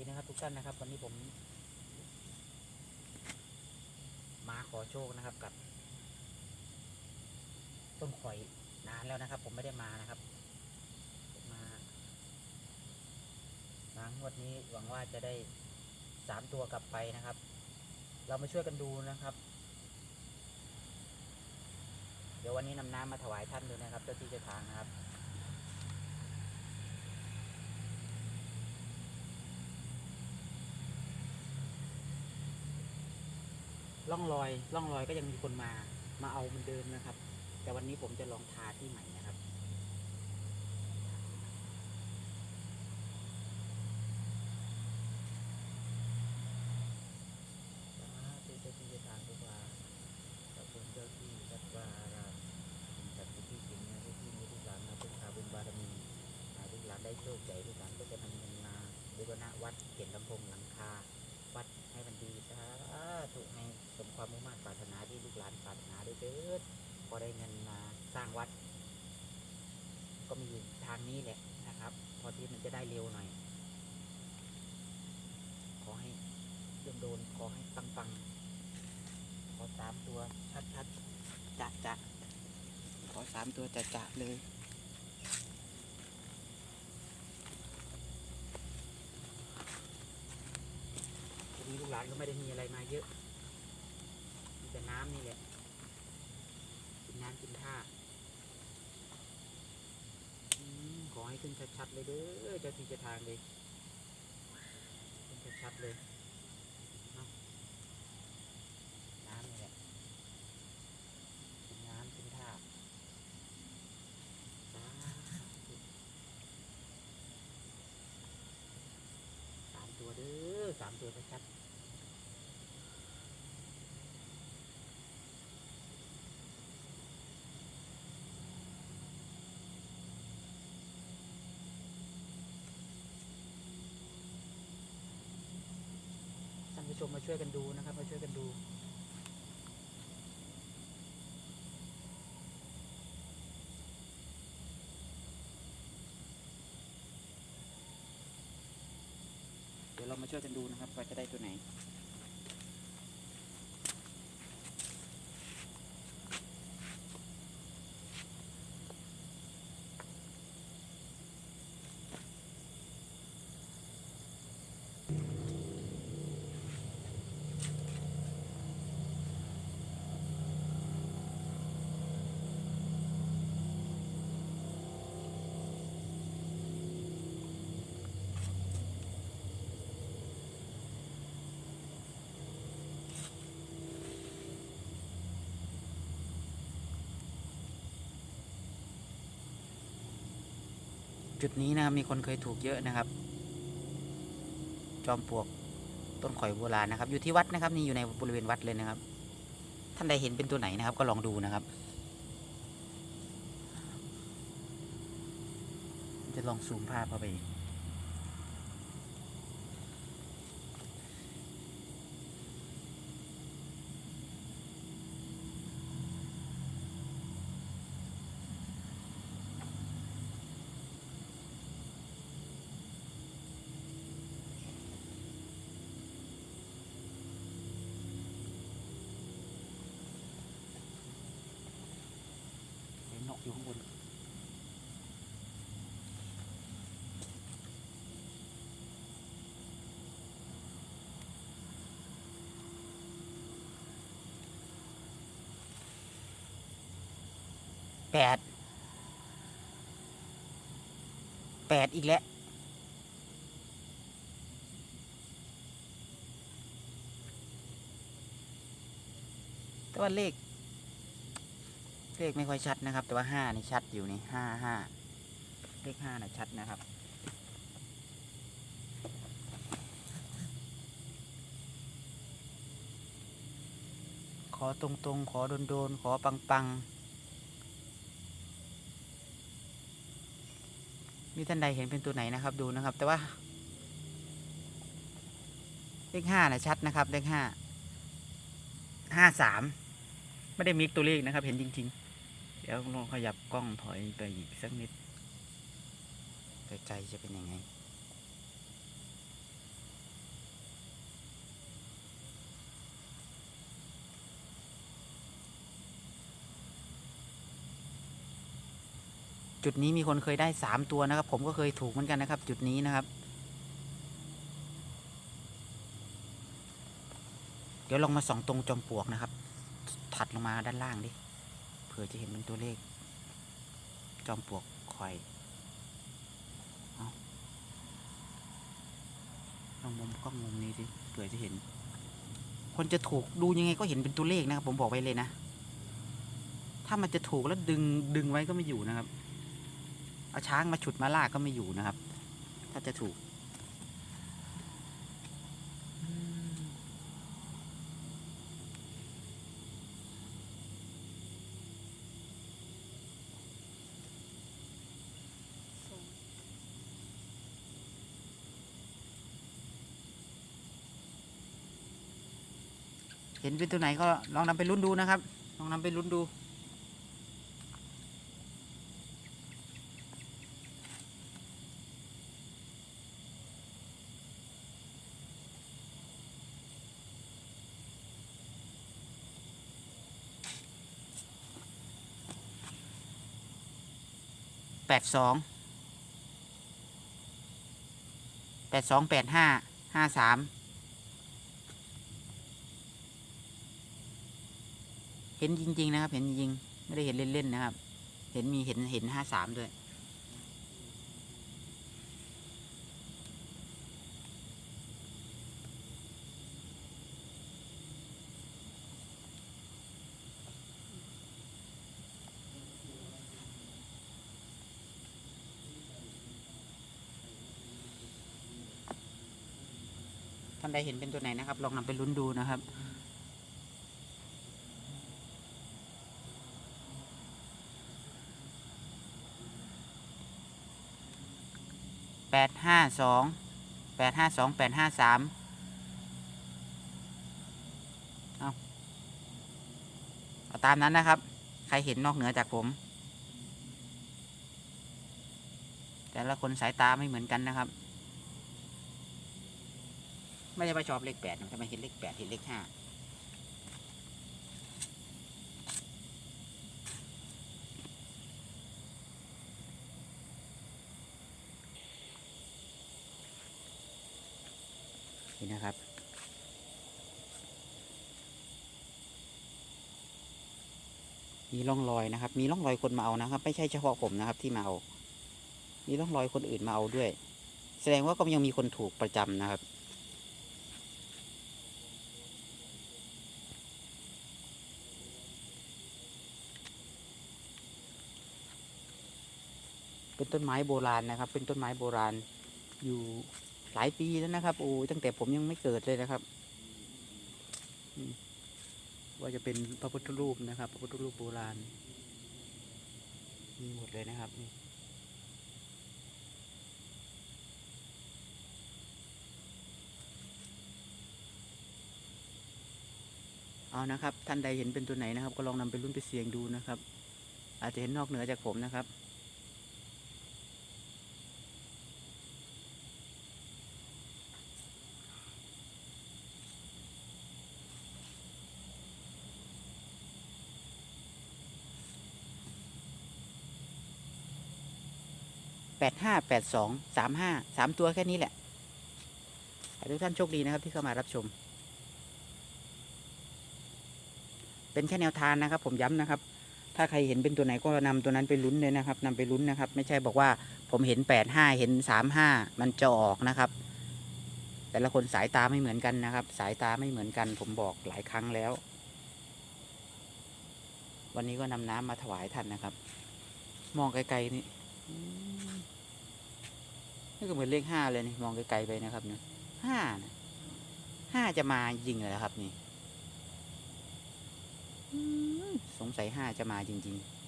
ดีนะครับ ทุกท่านนะครับ วันนี้ผม มาขอโชคนะครับกับ ต้นข่อยนานแล้วนะครับ ผมไม่ได้มานะครับมมามางวดนี้หวังว่าจะได้สามตัวกลับไปนะครับ เรามาช่วยกันดูนะครับ เดี๋ยววันนี้นำน้ำมาถวายท่านด้วยนะครับ เจ้าที่เจ้าทางนะครับ ล่องรอยล่องรอยก็ยังมีคนมามาเอาเหมันเดิมนะครับ แต่วันนี้ผมจะลองทาที่ใหม่นะครับสาธุเจ้าที่จ้าทางทุกว่าขอบคุณเจ้าที่วัดวาอารามสิ่งศักดิ์สิทธิ์ที่สิงในที่นี้ลูกหลานมาพึ่งพาบุญบารมีอ่หลานได้โชคใหญ่ลูกหลานก็จะนำเงินมาบูรณะวัดเขียนลำโพงหลังคา วัดให้มันดีสาธุให้สม ความมุ่งมั่นปรารถนาที่ลูกหลานปรารถนาด้วยเถิดพอได้เงินมาสร้างวัด ก็มีทางนี้แหละนะครับ พอที่มันจะได้เร็วหน่อย ขอให้โดนโดนขอให้ปังปังๆ ขอสามตัวชัดชัดๆจะจะขอสามตัวจะจะเลยทีนี้ลูกหลานก็ไม่ได้มีอะไรมาเยอะ น้ำนี่แหละ กินน้ำกินท่าขอให้ขึ้นชัดๆเลยเด้อเจ้าที่จ้าทางเลยขึ้นชัดๆเลยน้ำนี่แหละกินน้ำกินท่าสาธุสามตัวเด้อสามตัวชัดๆ ชมมาช่วยกันดูนะครับ มาช่วยกันดู เดี๋ยวเรามาช่วยกันดูนะครับว่าจะได้ตัวไหน จุดนี้นะครับมีคนเคยถูกเยอะนะครับ จอมปลวกต้นข่อยโบราณนะครับ อยู่ที่วัดนะครับ นี่อยู่ในบริเวณวัดเลยนะครับ ท่านใดเห็นเป็นตัวไหนนะครับ ก็ลองดูนะครับ จะลองซูมภาพเข้าไป อยู่ข้างบนแปดแปดอีกแล้วแต่ว่าเลข เลขไม่ค่อยชัดนะครับ แต่ว่าห้านี่ชัดอยู่นี่ห้าห้าเลขห้าน่ะชัดนะครับขอตรงๆ ขอโดนๆ ขอปังๆ มีท่านใดเห็นเป็นตัวไหนนะครับดูนะครับ แต่ว่า เลขห้านะชัดนะครับ เลขห้า ห้าสาม ไม่ได้มิกตัวเลขนะครับ เห็นจริง ๆ ดี๋ยวลองขยับกล้องถอยไปอีกสักนิดไกลๆจะเป็นยังไงจุดนี้มีคนเคยได้สามตัวนะครับ ผมก็เคยถูกเหมือนกันนะครับ จุดนี้นะครับ เดี๋ยวลองมาส่องตรงจอมปลวกนะครับ ถัดลงมาด้านล่างดิ เผื่อจะเห็นเป็นตัวเลข จอมปลวกคอยลองมุมกล้องมุมนี้ดิเผื่อจะเห็น คนจะถูกดูยังไงก็เห็นเป็นตัวเลขนะครับ ผมบอกไว้เลยนะ ถ้ามันจะถูกแล้วดึงดึงไว้ก็ไม่อยู่นะครับ เอาช้างมาฉุดมาลากก็ไม่อยู่นะครับ ถ้าจะถูก เห็นเป็นตัวไหนก็ลองนำไปลุ้นดูนะครับ ลองนำไปลุ้นดู แปดสอง แปดสองแปดห้าห้าสาม เห็นจริง ๆ นะครับ เห็นจริงๆไม่ได้เห็นเล่นๆนะครับ เห็นมีเห็นเห็นห้าสามด้วย ท่านใดเห็นเป็นตัวไหนนะครับ ลองนำไปลุ้นดูนะครับ แปดห้าสองแปดห้าสองแปดห้าสามเอาเอาตามนั้นนะครับ ใครเห็นนอกเหนือจากผม แต่ละคนสายตาไม่เหมือนกันนะครับ ไม่ได้ไปชอบเลขแปดทำไมเห็นเลขแปดเห็นเลขห้า นี่นะครับ มีร่องรอยนะครับ มีร่องรอยคนมาเอานะครับ ไม่ใช่เฉพาะผมนะครับที่มาเอา มีร่องรอยคนอื่นมาเอาด้วย แสดงว่าก็ยังมีคนถูกประจำนะครับ เป็นต้นไม้โบราณนะครับ เป็นต้นไม้โบราณอยู่หลายปีแล้วนะครับ โอ้ยตั้งแต่ผมยังไม่เกิดเลยนะครับอืม ว่าจะเป็นพระพุทธรูปนะครับ พระพุทธรูปโบราณ มีหมดเลยนะครับนี่เอานะครับ ท่านใดเห็นเป็นตัวไหนนะครับ ก็ลองนำไปรุ่นไปเสี่ยงดูนะครับ อาจจะเห็นนอกเหนือจากผมนะครับ แปดห้าแปดสองสามห้าสามตัวแค่นี้แหละขอให้ทุกท่านโชคดีนะครับที่เข้ามารับชม เป็นแค่แนวทางนะครับ ผมย้ำนะครับ ถ้าใครเห็นเป็นตัวไหนก็นำตัวนั้นไปลุ้นเลยนะครับนำไปลุ้นนะครับ ไม่ใช่บอกว่าผมเห็นแปดห้าเห็นสามห้ามันจะออกนะครับ แต่ละคนสายตาไม่เหมือนกันนะครับ สายตาไม่เหมือนกัน ผมบอกหลายครั้งแล้ว วันนี้ก็นำน้ำมาถวายท่านนะครับ มองไกลๆนี่ นี่ก็เหมือนเลขห้าเลยนี่มองไกลๆไปนะครับเนี่ยห้านะห้าจะมาจริงเลยครับนี่สงสัยห้าจะมาจริง ๆ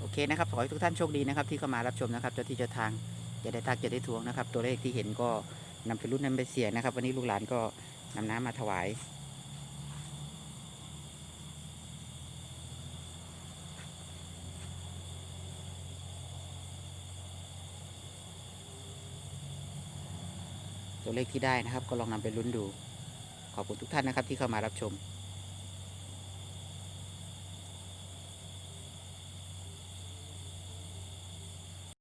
โอเคนะครับ ขอให้ทุกท่านโชคดีนะครับ ที่เข้ามารับชมนะครับ เจ้าที่เจ้าทาง จะได้ทักจะได้ทวงนะครับ ตัวเลขที่เห็นก็นำไปรุ่นนำไปเสี่ยงนะครับ วันนี้ลูกหลานก็นำน้ำมาถวายตัวเลขที่ได้นะครับ ก็ลองนำไปลุ้นดู ขอบคุณทุกท่านนะครับที่เข้ามารับชม